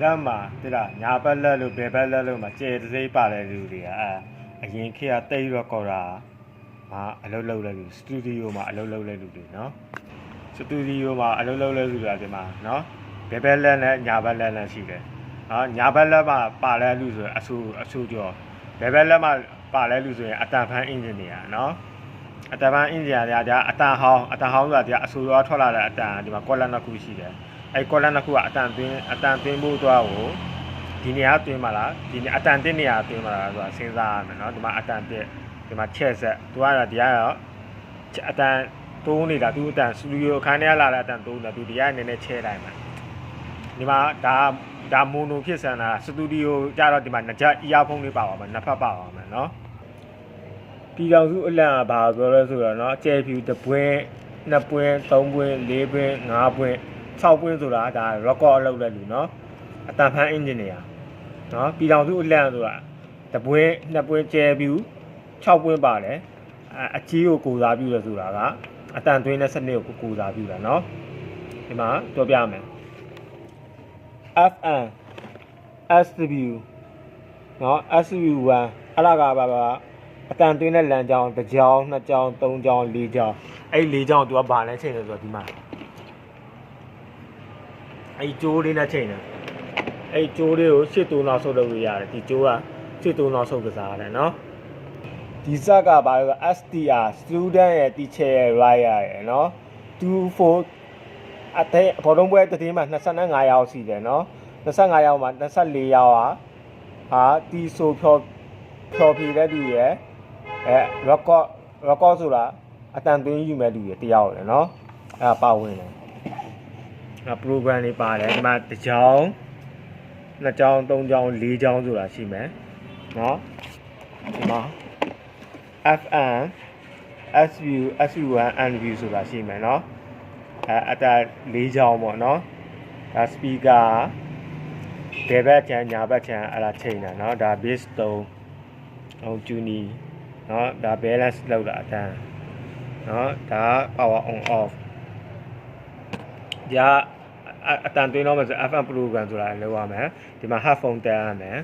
လက်မှာတိလားညာဘက်လက်လို့ဘယ်ဘက်လက်လို့မှာကျေတစိမ့်ပါတဲ့လူတွေကအဲအရင်ခေတ်ကတိတ်ရော့ကော်တာမှာအလုပ်လုပ်တဲ့လူစတူဒီယိုမှာအလုပ်လုပ်တဲ့လူတွေနော်စတူဒီယိုမှာအလုပ်လုပ်တဲ့လူတွေကဒီမှာနော်ဘယ်ဘက်လက်နဲ့ညာဘက်လက်နဲ့ရှိတယ်နော်ညာဘက်လက်မှာပါတဲ့လူဆိုရင်အဆူအဆူကျော်ဘယ်ဘက်လက်မှာပါတဲ့လူဆိုရင်အတန်ဖန်အင်ဂျင်နီယာနော်အတပန်းအင်ဂျီယာတွေကဒါအတန်ဟောင်းအတန်ဟောင်းဆိုတာဒီအဆူရောထွက်လာတဲ့အတန်ဒီမှာကော်လန်နှစ်ခုရှိတယ် အဲကော်လန်နှစ်ခုကအတန်သွင်းအတန်သွင်းဖို့တော့ကိုဒီနေရာသွင်းပါလားဒီနေအတန်တစ်နေရာသွင်းပါလားဆိုတာစဉ်းစားရမယ်နော်ဒီမှာအတန်တစ်ဒီမှာချက်ဆက်သူကတော့ဒီကတော့အတန်တိုးနေတာသူအတန်စတူဒီယိုအခန်းထဲလာတဲ့အတန်တိုးနေတာသူဒီကနည်းနည်းချဲလိုက်မှာဒီမှာဒါဒါမိုနိုဖြစ်ဆန်တာစတူဒီယိုကြတော့ဒီမှာနှစ်ချက်အီယာဖုန်းလေးပါပါမယ်နှစ်ဖက်ပါပါမယ်နော် ပြည်တော်စုအလံကဘာပြောလဲဆိုတော့เนาะအကျယ်ဖြူတစ်ပွင့်နှစ်ပွင့်သုံးပွင့်လေးပွင့်ငါးပွင့် 6ပွင့်ဆိုတာဒါ record အလုပ်တဲ့လူเนาะအတန်ဖန် engineer เนาะပြည်တော်စုအလံဆိုတာတစ်ပွင့်နှစ်ပွင့်ကျယ်ဖြူ6ပွင့်ပါတယ်အအကြီးကိုကိုစားပြုလို့ဆိုတာကအတန်သွင်းတဲ့စနစ်ကိုကိုစားပြုတာเนาะဒီမှာပြောပြမယ် FN SW เนาะ SW1 အဲ့ဒါကပါပါ အတန်သွင်းတဲ့လမ်းကြောင်းတစ်ကြောင်းနှစ်ကြောင်းသုံးကြောင်းလေးကြောင်းအဲ့လေးကြောင်း तू ကဘာလဲချိန်လဲဆိုတော့ဒီမှာ အဲ့ကျိုးလေးနဲ့ချိန်တယ်အဲ့ကျိုးလေးကိုရှစ်တူနောက်ဆုပ်လုပ်လို့ရတယ်ဒီကျိုးကရှစ်တူနောက်ဆုပ်ကစားရတယ်နော်ဒီစက်ကဘာလဲဆိုတော့ STR student ရဲ့ teacher ရဲ့ right ရဲ့နော်2 4အတဲ့ဘောလုံးပွဲတစ်တင်းမှာ25ရောက်စီတယ်နော်25ရောက်မှာ24ရောက်ဟာဟာတီဆိုဖြောဖြောဖြေတဲ့သူရဲ့အဲ record record ဆိုတာအတန်သွင်းယူမဲ့လူတွေတယောက်လေနော်အဲဒါပါဝင်တယ် အဲ program တွေပါတယ်ဒီမှာတစ်ကြောင်းနှစ်ကြောင်းသုံးကြောင်းလေးကြောင်းဆိုတာရှိမယ်နော်ဒီမှာ FM SU SU1 NV ဆိုတာရှိမယ်နော်အဲအတာလေးကြောင်းပေါ့နော်ဒါ speaker ဘယ်ဘက်ချမ်းညာဘက်ချမ်းအဲ့ဒါချိန်တာเนาะဒါ bass 3ဟို juni เนาะဒါ balance လောက်တာအတန်းเนาะဒါ power on off ဒါ အအတန်သွင်းတော့မယ်ဆို FM program ဆိုတာလောက်ရမယ်ဒီမှာ headphone တက်ရမယ်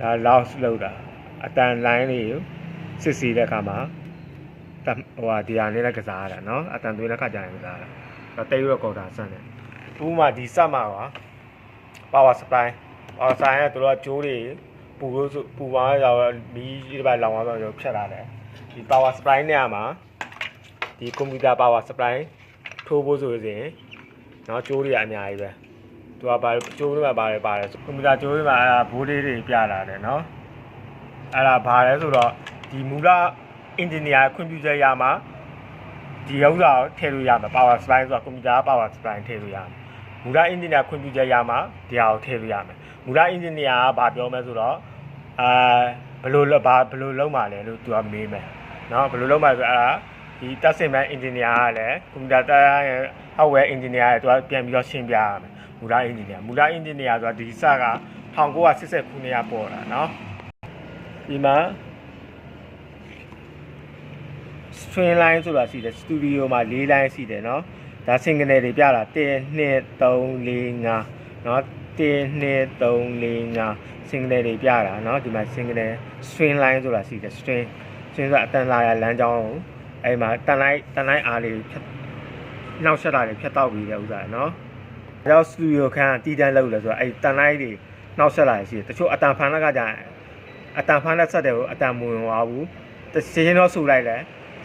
ဒါ loud လောက်တာအတန် line လေးကိုစစ်စီတဲ့အခါမှာတဟိုဟာဒီဟာလေးလည်းကစားရတာเนาะအတန်သွင်းတဲ့ခါကျရင်ကစားရတာဒါတိတ်ရော့ကော်တာဆန့်တယ်ဥပမာဒီစက်မှာပါ power supply power supply ကတို့ကကြိုးတွေပူလို့ဆိုပူပါရောက်မီးဒီဘက်လောင်သွားတော့ဖြတ်လာတယ် ဒီ power supply နဲ့မှာဒီ computer power supply ထိုးဖို့ဆိုရင်နော်ကျိုးတွေအများကြီးပဲသူကဘာကျိုးတွေမှာပါတယ်ပါတယ်ကွန်ပျူတာကျိုးတွေမှာအဲ့ဒါဘိုးလေးတွေပြလာတယ်နော်အဲ့ဒါဘာလဲဆိုတော့ဒီမူလ engineer ခွင့်ပြုချက်ရမှာဒီဥစ္စာကိုထည့်လို့ရမှာ power supply ဆိုတာကွန်ပျူတာ power supply ထည့်လို့ရမှာမူလ engineer ခွင့်ပြုချက်ရမှာဒီဟာကိုထည့်လို့ရမှာမူလ engineer ကဘာပြောမလဲဆိုတော့အာ ဘယ်လိုလုပ်ဘာဘယ်လိုလုပ်မှာလဲလို့သူကမေးမယ်เนาะဘယ်လိုလုပ်မှာဆိုအဲ့ဒါဒီတက်စင်မဲ့အင်ဂျင်နီယာကလည်းကွန်ပျူတာတက်ရဲ့ hardware အင်ဂျင်နီယာရဲ့သူကပြန်ပြီးတော့ရှင်းပြရမယ်မူလအင်ဂျင်နီယာမူလအင်ဂျင်နီယာဆိုတာဒီစက1980ခုနှစ်ကပေါ်တာเนาะဒီမှာ string line ဆိုတာရှိတယ် studio မှာ၄ line ရှိတယ်เนาะဒါ single တွေပြတာ1 2 3 4 5เนาะ 1 2 3 4 5 single တွေပြတာเนาะဒီမှာ single string line ဆိုတာရှိတယ် string string ဆိုတာအတန်လာရလမ်းကြောင်းကိုအဲ့မှာတန်လိုက်တန်လိုက်အားလေးဖြတ်နောက်ဆက်တာတွေဖြတ်တောက်ပြီးတဲ့ဥစ္စာเนาะဒါကြောင့် studio ခန်းတီးတန်းလောက်လဲဆိုတော့အဲ့တန်လိုက်တွေနောက်ဆက်လာရရှိတယ်တချို့အတန်ဖန်လက်ကကြာရင်အတန်ဖန်လက်ဆက်တယ်ကိုအတန်မဝင်သွားဘူးတစင်းတော့ဆူလိုက်လဲ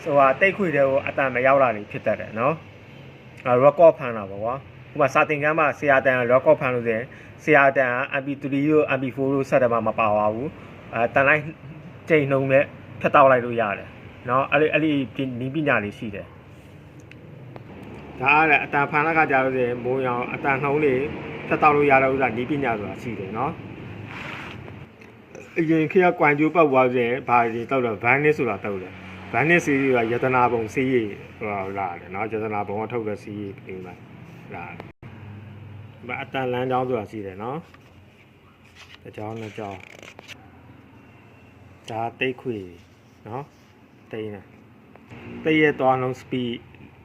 ဆိုတော့တိတ်ခွေတဲ့ကိုအတန်မရောက်လာနေဖြစ်တတ်တယ်เนาะ အဲ record ဖမ်းတာပေါ့ကွာ ဥပမာစာသင်ခန်းမှာဆရာတန် record ဖမ်းလို့ဆိုရင်ဆရာတန်က MP3 တို့ MP4 တို့ဆက်တယ်မှာမပါပါဘူးအဲတန်လိုက်ချိန်နှုံနဲ့ဖြတ်တောက်လိုက်လို့ရတယ်เนาะအဲ့ဒီအဲ့ဒီနီးပညာလေးရှိတယ်ဒါအားလည်းအတန်ဖမ်းတဲ့ခါကြာလို့ဆိုရင်မိုးရောင်အတန်နှုံးလေးဖြတ်တောက်လို့ရတဲ့ဥစ္စာနီးပညာဆိုတာရှိတယ်เนาะအရင်ခေတ်ကကွမ်ကျိုးပတ်သွားဆိုရင်ဘာတွေတောက်တော့ vanish ဆိုတာတောက်တယ် vanish စီးကယတနာပုံစီးရဟိုလာတယ်เนาะယတနာပုံကထုတ်တဲ့စီးရဒီမှာလာတယ် ဒါဗအတန်လမ်းကြောင်းဆိုတာရှိတယ်နော်တကြောင်းနှစ်ကြောင်းဒါတိတ်ခွေနော်တိတ်နေတိတ်ရဲ့သွားလုံး speed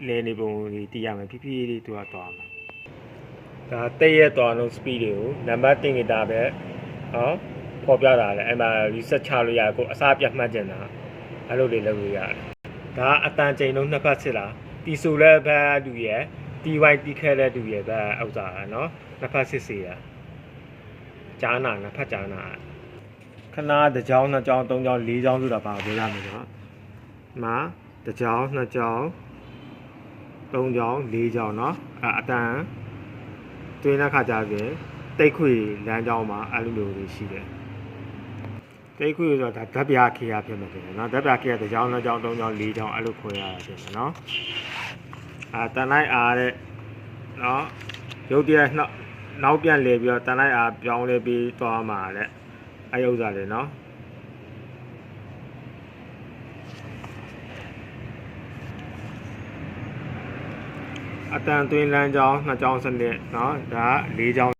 လဲနေပုံကြီးတီးရမယ်ဖြည်းဖြည်းလေးသူကသွားမယ်ဒါတိတ်ရဲ့သွားလုံး speed တွေကိုနံပါတ်တင်ကြတာပဲဟောဖော်ပြတာလေအဲ့မှာ research ချလို့ရကိုအစားပြတ်မှတ်ကျင်တာအဲ့လိုလေးလုပ်လို့ရတယ်ဒါအတန်ချိန်လုံးနှစ်ဖက်စစ်လာတီဆိုလည်းဘက်လူရဲ့ တီးဝိုင်းတီးခဲတဲ့သူရဲ့ပဲဥစ္စာနော်နှစ်ဖက်စစ်စီရကြားနာနှစ်ဖက်ကြားနာခဏတစ်ကြောင်းနှစ်ကြောင်းသုံးကြောင်းလေးကြောင်းဆိုတာပါပြောရမယ်နော်မာတစ်ကြောင်းနှစ်ကြောင်းသုံးကြောင်းလေးကြောင်းနော်အအတန်တွင်းတဲ့ခါကြပြင်တိတ်ခွေလမ်းကြောင်းမှာအဲ့လိုမျိုးတွေရှိတယ်တိတ်ခွေဆိုတာဒါဓပြခေယဖြစ်မှာတယ်နော်ဓပြခေယတစ်ကြောင်းနှစ်ကြောင်းသုံးကြောင်းလေးကြောင်းအဲ့လိုခွဲရတာဖြစ်မှာနော် အာတန်လိုက်အားတဲ့เนาะရုပ်တရက်နောက်နောက်ပြန်လေပြီးတော့တန်လိုက်အားပြောင်းလဲပြီးသွားမှာတဲ့အဲ့ဥစ္စာတွေเนาะ အတန်သွင်းလမ်းကြောင်းနှစ်ကြောင်းစနစ်เนาะဒါ၄ကြောင်း